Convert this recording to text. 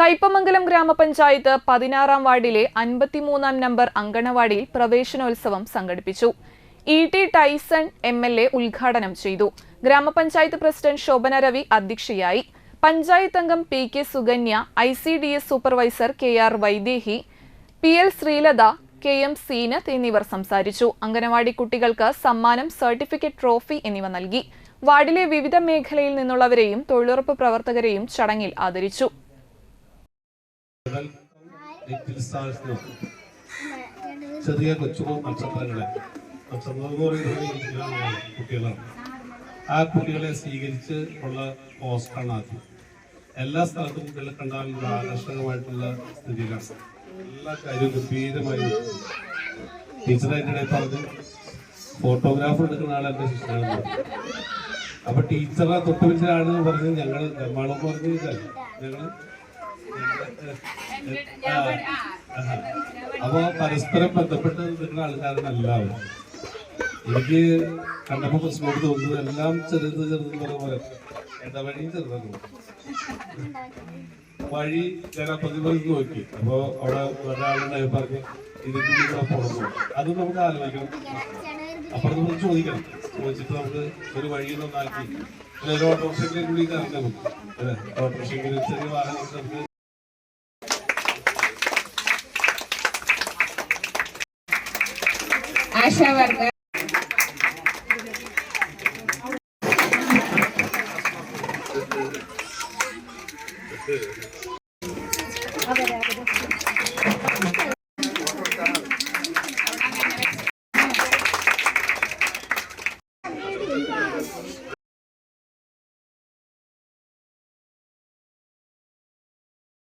കയ്പമംഗലം ഗ്രാമപഞ്ചായത്ത് പതിനാറാം വാർഡിലെ അൻപത്തിമൂന്നാം നമ്പർ അങ്കണവാടിയിൽ പ്രവേശനോത്സവം സംഘടിപ്പിച്ചു. E T Tyson M L A ഉദ്ഘാടനം ചെയ്തു. ഗ്രാമപഞ്ചായത്ത് പ്രസിഡന്റ് ശോഭന രവി അധ്യക്ഷയായി. പഞ്ചായത്ത് അംഗം P K Sukanya I C D S supervisor K R Vaidehi P L Sreelatha K M Seenath എന്നിവർ സംസാരിച്ചു. അംഗനവാടി കുട്ടികൾക്ക് സമ്മാനം സർട്ടിഫിക്കറ്റ് ട്രോഫി എന്നിവ നൽകി. വാർഡിലെ വിവിധ മേഖലയിൽ നിന്നുള്ളവരെയും തൊഴിലുറപ്പ് പ്രവർത്തകരെയും ചടങ്ങിൽ ആദരിച്ചു. ചെറിയ കൊച്ചു നക്ഷത്രങ്ങളെ നക്ഷത്രങ്ങളെ കുട്ടികളാണ്. ആ കുട്ടികളെ സ്വീകരിച്ച് ഉള്ള പോസ്റ്റാണ് ആദ്യം എല്ലാ സ്ഥലത്തും കുട്ടികളെ കണ്ടാൽ ആകർഷകമായിട്ടുള്ള സ്ഥിതികളാണ് എല്ലാ കാര്യവും ഗംഭീരമായി. ടീച്ചറായിട്ട് ഇടയിൽ പറഞ്ഞു ഫോട്ടോഗ്രാഫർ എടുക്കുന്ന ആൾ എന്റെ ശിഷ്യനാണ്. അപ്പൊ ടീച്ചറെ തൊട്ട് വലിയാണ് പറഞ്ഞ് ഞങ്ങൾ നിർമ്മാണം പറഞ്ഞു ഞങ്ങൾ അപ്പോ പരസ്പരം ബന്ധപ്പെട്ട് നിൽക്കുന്ന ആൾക്കാരാണ് എല്ലാവരും എനിക്ക് കണ്ടപ്പോ പ്രശ്നമായിട്ട് തോന്നുന്നത് എല്ലാം ചെറുത് ചെറുതെന്ന് പോലെ. ഇടവഴിയും ചെറുതാണ് വഴി ഞാൻ പ്രതിഫലിച്ച് നോക്കി. അപ്പോൾ അവിടെ ഒരാളുടെ പറഞ്ഞു ഇതിന്റെ പോകണം അത് നമുക്ക് ആലോചിക്കണം. അപ്പുറത്ത് നമുക്ക് ചോദിക്കണം. ചോദിച്ചിട്ട് നമുക്ക് ഒരു വഴി നന്നാക്കി. ഒരു ഓട്ടോറിക്ഷയ്ക്ക് കൂടി കറങ്ങണം ഓട്ടോറിക്ഷയ്ക്ക് ചെറിയ വാഹനം നമുക്ക് आशा वर्ग